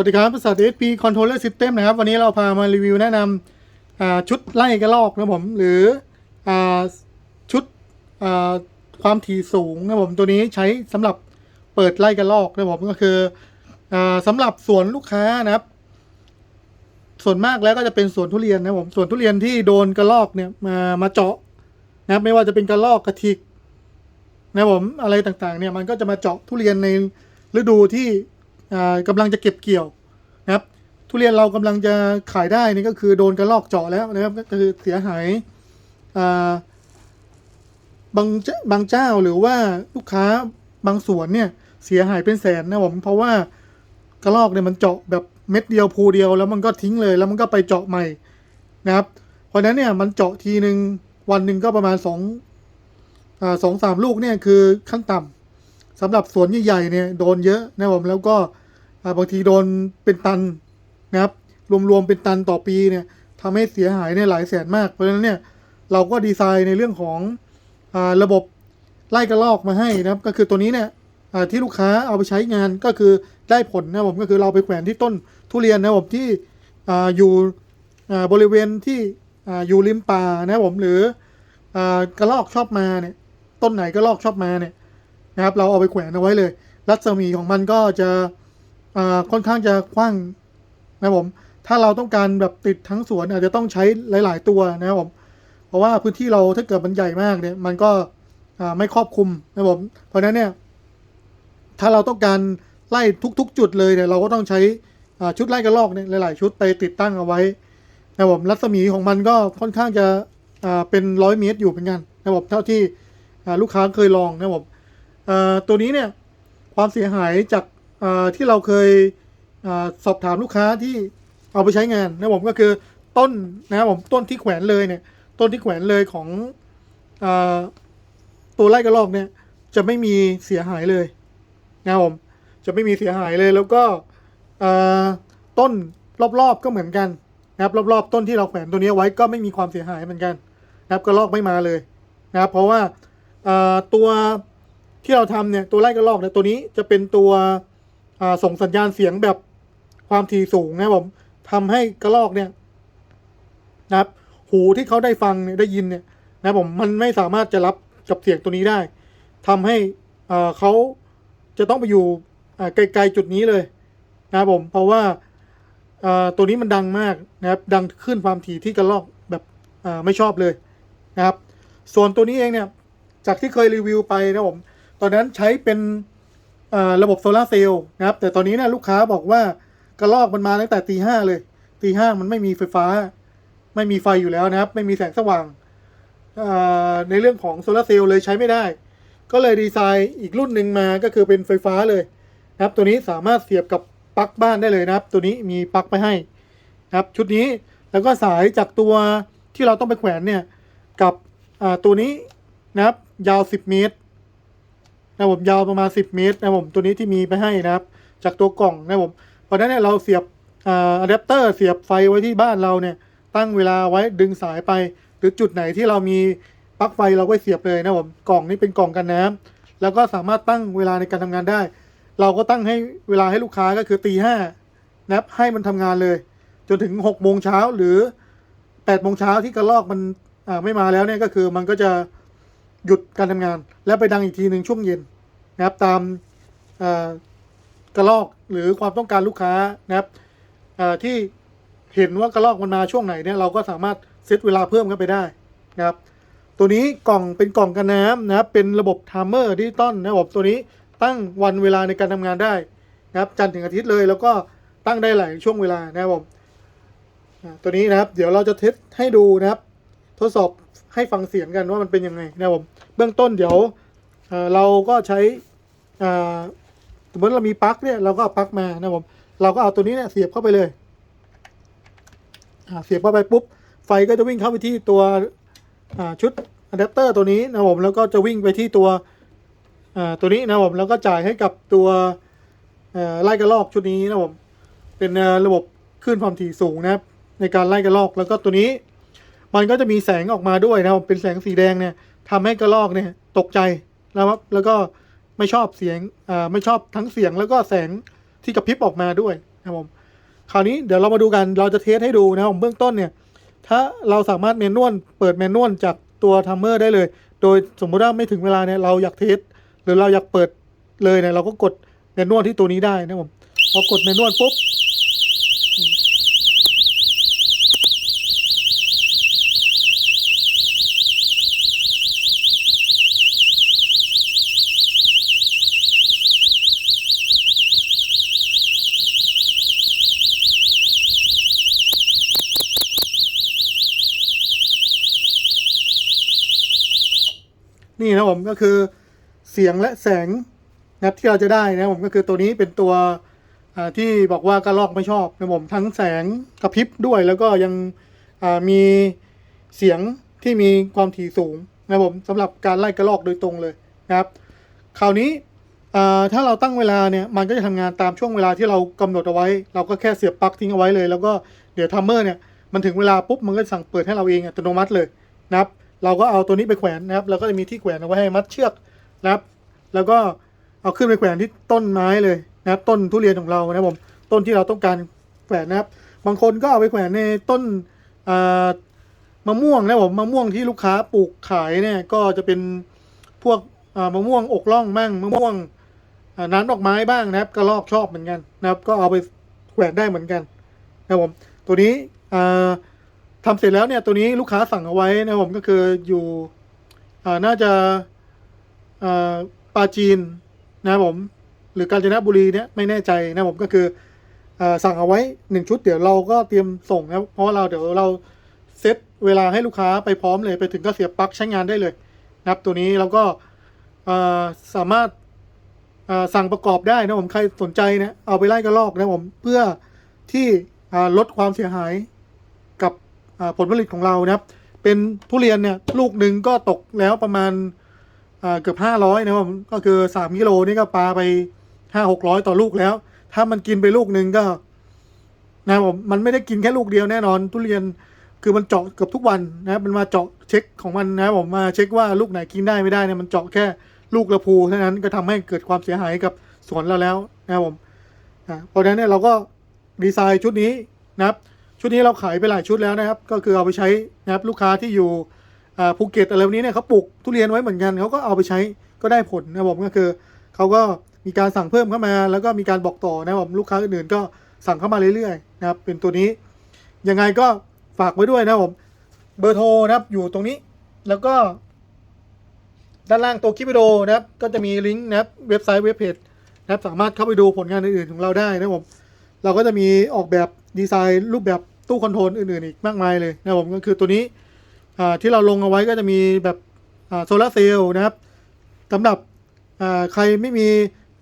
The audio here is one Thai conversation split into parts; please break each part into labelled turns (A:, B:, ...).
A: วัสดีครับบริษัท SP Controller System นะครับ วันนี้เราพามารีวิวแนะนำชุดไล่กระลอกนะผม หรืออชุดความถี่สูงนะผมตัวนี้ใช้สำหรับเปิดไล่กระลอกนะผมก็คืออสำหรับสวนลูกค้านะครับ ส่วนมากแล้วก็จะเป็นสวนทุเรียนนะผมสวนทุเรียนที่โดนกระลอกเนี่ยมามาเจาะนะครับไม่ว่าจะเป็นกระลอกกระทิกนะผมอะไรต่างๆเนี่ยมันก็จะมาเจาะทุเรียนในฤดูที่ อ่ากำลังจะเก็บเกี่ยวนะครับ ทุเรียนเรากำลังจะขายได้นี่ก็คือโดนกระลอกเจาะแล้วนะครับก็คือเสียหายบางเจ้าบางเจ้าหรือว่าลูกค้าบางสวนเนี่ยเสียหายเป็นแสนนะผมเพราะว่ากระลอกเนี่ยมันเจาะแบบเม็ดเดียวภูเดียวแล้วมันก็ทิ้งเลยแล้วมันก็ไปเจาะใหม่นะครับ เพราะนั้นเนี่ยมันเจาะทีหนึ่งวันหนึ่งก็ประมาณสองสองสามลูกเนี่ยคือขั้นต่ำสำหรับสวนใหญ่ๆเนี่ยโดนเยอะนะผมแล้วก็ บางทีโดนเป็นตันนะครับ รวมๆเป็นตันต่อปีเนี่ยทำให้เสียหายเนี่ยหลายแสนมาก เพราะฉะนั้นเนี่ยเราก็ดีไซน์ในเรื่องของอระบบไล่กระลอกมาให้นะครับ ก็คือตัวนี้เนี่ยที่ลูกค้าเอาไปใช้งานก็คือได้ผลนะครับผมก็คือเราไปแขวนที่ต้นทุเรียนนะครับผมที่ออยู่บริเวณที่ออยู่ริมป่านะครับผมหรืออกระลอกชอบมาเนี่ยต้นไหนกระลอกชอบมาเนี่ยนะครับ เราเอาไปแขวนเอาไว้เลย รัศมีของมันก็จะ ค่อนข้างจะกว้างนะผม ถ้าเราต้องการแบบติดทั้งสวนอาจจะต้องใช้หลาย ๆ ตัวนะครับผม เพราะว่าพื้นที่เราถ้าเกิดมันใหญ่มากเนี่ย มันก็ไม่ครอบคลุมนะผม เพราะนั้นเนี่ย ถ้าเราต้องการไล่ทุก ๆ จุดเลยเนี่ยเราก็ต้องใช้ชุดไล่กระรอกเนี่ยหลาย ๆ ชุดไปติดตั้งเอาไว้นะครับผมรัศมีของมันก็ค่อนข้างจะเป็นร้อยเมตรอยู่เหมือนกันนะผมเท่าที่ลูกค้าเคยลองนะผมตัวนี้เนี่ยความเสียหายจาก ที่เราเคยอสอบถามลูกค้าที่เอาไปใช้งานนะผมก็คือต้นนะครับผมต้นที่แขวนเลยเนี่ย ต้นที่แขวนเลยของอตัวไล่กระรอกเนี่ย จะไม่มีเสียหายเลยนะครับผมจะไม่มีเสียหายเลยแล้วก็ต้นรอบๆก็เหมือนกันนะครับรอบๆต้นที่เราแขวนตัวนี้ไว้ก็ไม่มีความเสียหายเหมือนกันนะครับกระรอกไม่มาเลยนะครับเพราะว่าตัวที่เราทำเนี่ยตัวไล่กระรอกเนี่ยตัวนี้จะเป็นตัว ส่งสัญญาณเสียงแบบความถี่สูงนะผมทำให้กระรอกเนี่ยนะครับ หูที่เขาได้ฟังเนี่ยได้ยินเนี่ยนะผมมันไม่สามารถจะรับกับเสียงตัวนี้ได้ทำให้เขาจะต้องไปอยู่ไกลๆจุดนี้เลยนะครับผมเพราะว่าตัวนี้มันดังมากนะครับ ดังขึ้นความถี่ที่กระรอกแบบไม่ชอบเลยนะครับ ส่วนตัวนี้เองเนี่ยจากที่เคยรีวิวไปนะผมตอนนั้นใช้เป็น ระบบโซลาเซลล์นะครับ แต่ตอนนี้เนี่ยลูกค้าบอกว่ากระลอกมันมาตั้งแต่ตีห้าเลย ตีห้ามันไม่มีไฟฟ้า ไม่มีไฟอยู่แล้วนะครับ ไม่มีแสงสว่างในเรื่องของโซลาเซลล์เลยใช้ไม่ได้ ก็เลยดีไซน์อีกรุ่นหนึ่งมาก็คือเป็นไฟฟ้าเลยนะครับ ตัวนี้สามารถเสียบกับปลั๊กบ้านได้เลยนะครับ ตัวนี้มีปลั๊กไปให้นะครับ ชุดนี้แล้วก็สายจากตัวที่เราต้องไปแขวนเนี่ยกับตัวนี้นะครับยาว 10 เมตร นะผมยาวประมาณ 10 เมตรนะผมตัวนี้ที่มีไปให้นะครับ จากตัวกล่องนะผมเพราะนั้นเนี่ยเราเสียบอะแดปเตอร์เสียบไฟไว้ที่บ้านเราเนี่ย ตั้งเวลาไว้ดึงสายไป หรือจุดไหนที่เรามีปลั๊กไฟเราก็เสียบเลยนะผมกล่องนี้เป็นกล่องกันน้ำแล้วก็สามารถตั้งเวลาในการทำงานได้ เราก็ตั้งให้เวลาให้ลูกค้าก็คือตีห้านะครับให้มันทำงานเลย จนถึงหกโมงเช้าหรือแปดโมงเช้าที่กระลอกมันไม่มาแล้วเนี่ยก็คือมันก็จะ หยุดการทำงาน แล้วไปดังอีกทีหนึ่งช่วงเย็นนะครับตามกระลอกหรือความต้องการลูกค้านะครับที่เห็นว่ากระลอกมันมาช่วงไหนเนี่ยเราก็สามารถเซตเวลาเพิ่มเข้าไปได้นะครับตัวนี้กล่องเป็นกล่องกันน้ำนะครับเป็นระบบไทม์เมอร์ดิจิตอลนะครับตัวนี้ตั้งวันเวลาในการทำงานได้นะครับจันทร์ถึงอาทิตย์เลยแล้วก็ตั้งได้หลายช่วงเวลานะครับผมตัวนี้นะครับ เดี๋ยวเราจะเทสให้ดูนะครับ ทดสอบ ให้ฟังเสียงกันว่ามันเป็นยังไงนะผมเบื้องต้นเดี๋ยวเราก็ใช้สมมติเรามีปลั๊กเนี่ยเราก็เอาปลั๊กมานะผมเราก็เอาตัวนี้เนี่ยเสียบเข้าไปเลยเสียบเข้าไปปุ๊บไฟก็จะวิ่งเข้าไปที่ตัวชุดอะแดปเตอร์ตัวนี้นะผมแล้วก็จะวิ่งไปที่ตัวตัวนี้นะผมแล้วก็จ่ายให้กับตัวไล่กระลอกชุดนี้นะผมเป็นระบบคลื่นความถี่สูงนะครับในการไล่กระลอกแล้วก็ตัวนี้ มันก็จะมีแสงออกมาด้วยนะครับเป็นแสงสีแดงเนี่ยทำให้กระรอกเนี่ยตกใจนะครับแล้วก็ไม่ชอบเสียงอ่าไม่ชอบทั้งเสียงแล้วก็แสงที่กระพริบออกมาด้วยนะครับผมคราวนี้เดี๋ยวเรามาดูกันเราจะเทสให้ดูนะครับผมเบื้องต้นเนี่ยถ้าเราสามารถเมนนวลเปิดเมนนวลจากตัวทัมเมอร์ได้เลย โดยสมมุติว่าไม่ถึงเวลาเนี่ยเราอยากเทสหรือเราอยากเปิดเลยเนี่ยเราก็กดเมนนวลที่ตัวนี้ได้นะครับผมพอกดเมนนวลปุ๊บ นี่นะผมก็คือเสียงและแสงนับที่เราจะได้นะผมก็คือตัวนี้เป็นตัวที่บอกว่ากระลอกไม่ชอบนะผมทั้งแสงกระพริบด้วย แล้วก็ยังมีเสียงที่มีความถี่สูงนะผมสำหรับการไล่กระลอกโดยตรงเลยนะครับคราวนี้ถ้าเราตั้งเวลาเนี่ยมันก็จะทำงานตามช่วงเวลาที่เรากำหนดเอาไว้ เราก็แค่เสียบปลั๊กทิ้งเอาไว้เลย แล้วก็เดี๋ยวทัมเมอร์เนี่ยมันถึงเวลาปุ๊บมันก็สั่งเปิดให้เราเองอัตโนมัติเลยนะครับ เราก็เอาตัวนี้ไปแขวนนะครับ แล้วก็จะมีที่แขวนเอาไว้ให้มัดเชือกนะครับ แล้วก็เอาขึ้นไปแขวนที่ต้นไม้เลยนะครับ ต้นทุเรียนของเรานะครับผมต้นที่เราต้องการแขวนนะครับ บางคนก็เอาไปแขวนในต้นมะม่วงนะครับผมมะม่วงที่ลูกค้าปลูกขายเนี่ยก็จะเป็นพวกมะม่วงอกล่องมั่งมะม่วงน้ำดอกไม้บ้างนะครับกระลอกชอบเหมือนกันนะครับ ก็เอาไปแขวนได้เหมือนกันนะครับผมตัวนี้ อ่าทำเสร็จแล้วเนี่ยตัวนี้ลูกค้าสั่งเอาไว้นะผมก็คืออยู่อ่าน่าจะอ่าปาจีนนะผม หรือกาญจนบุรีเนี่ยไม่แน่ใจนะผมก็คืออาสั่งเอาไว้หนึ่งชุดเดี๋ยวเราก็เตรียมส่งนะเพราะว่าเราเดี๋ยวเราเซตเวลาให้ลูกค้าไปพร้อมเลยไปถึงก็เสียบปลั๊กใช้งานได้เลยนะครับตัวนี้เราก็อ่าสามารถอ่าสั่งประกอบได้นะผมใครสนใจนะเอาไปไล่กระลอกนะผมเพื่อที่อ่าลดความเสียหาย ผลผลิตของเรานะครับ เป็นทุเรียนเนี่ยลูกหนึ่งก็ตกแล้วประมาณเกือบห้าร้อยนะครับผมก็คือสามกิโลนี่ก็ปลาไปห้าหกร้อยต่อลูกแล้ว ถ้ามันกินไปลูกหนึ่งก็นะครับผมมันไม่ได้กินแค่ลูกเดียวแน่นอน ทุเรียนคือมันเจาะเกือบทุกวันนะครับมันมาเจาะเช็คของมันนะครับผมมาเช็คว่าลูกไหนกินได้ไม่ได้เนี่ยมันเจาะแค่ลูกละพูเท่านั้นก็ทำให้เกิดความเสียหายกับสวนเราแล้วนะครับผมเพราะฉะนั้นเนี่ยเราก็ดีไซน์ชุดนี้นะครับ ชุดนี้เราขายไปหลายชุดแล้วนะครับ ก็คือเอาไปใช้นะครับลูกค้าที่อยู่ภูเก็ตอะไรแบบนี้เนี่ยเขาปลูกทุเรียนไว้เหมือนกันเขาก็เอาไปใช้ก็ได้ผลนะผมก็คือเขาก็มีการสั่งเพิ่มเข้ามา แล้วก็มีการบอกต่อนะครับผมลูกค้าอื่นๆก็สั่งเข้ามาเรื่อยๆนะครับเป็นตัวนี้ยังไงก็ฝากไว้ด้วยนะครับผมเบอร์โทรนะครับอยู่ตรงนี้แล้วก็ ด้านล่างตัวคลิปวิดีโอนะครับ ก็จะมีลิงก์นะครับเว็บไซต์เว็บเพจนะครับสามารถเข้าไปดูผลงานอื่นๆของเราได้นะครับผมเราก็จะมีออกแบบ ดีไซน์รูปแบบตู้คอนโทรลอื่นๆอีกมากมายเลยนะครับผมก็คือตัวนี้ที่เราลงเอาไว้ก็จะมีแบบโซลาร์เซลล์นะครับสำหรับใครไม่มี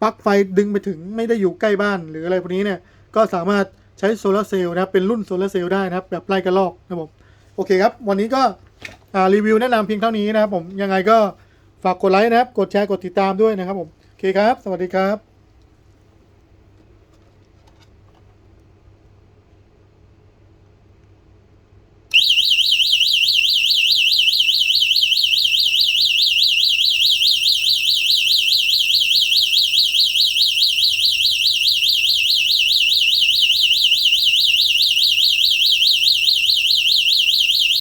A: ปลั๊กไฟดึงไปถึงไม่ได้อยู่ใกล้บ้านหรืออะไรพวกนี้เนี่ยก็สามารถใช้โซลาร์เซลล์นะครับเป็นรุ่นโซลาร์เซลล์ได้นะครับแบบไล่กระลอกนะครับผมโอเคครับ วันนี้ก็รีวิวแนะนำเพียงเท่านี้นะครับผมยังไงก็ฝากกดไลค์นะครับ กดแชร์กดติดตามด้วยนะครับผมโอเคครับ สวัสดีครับ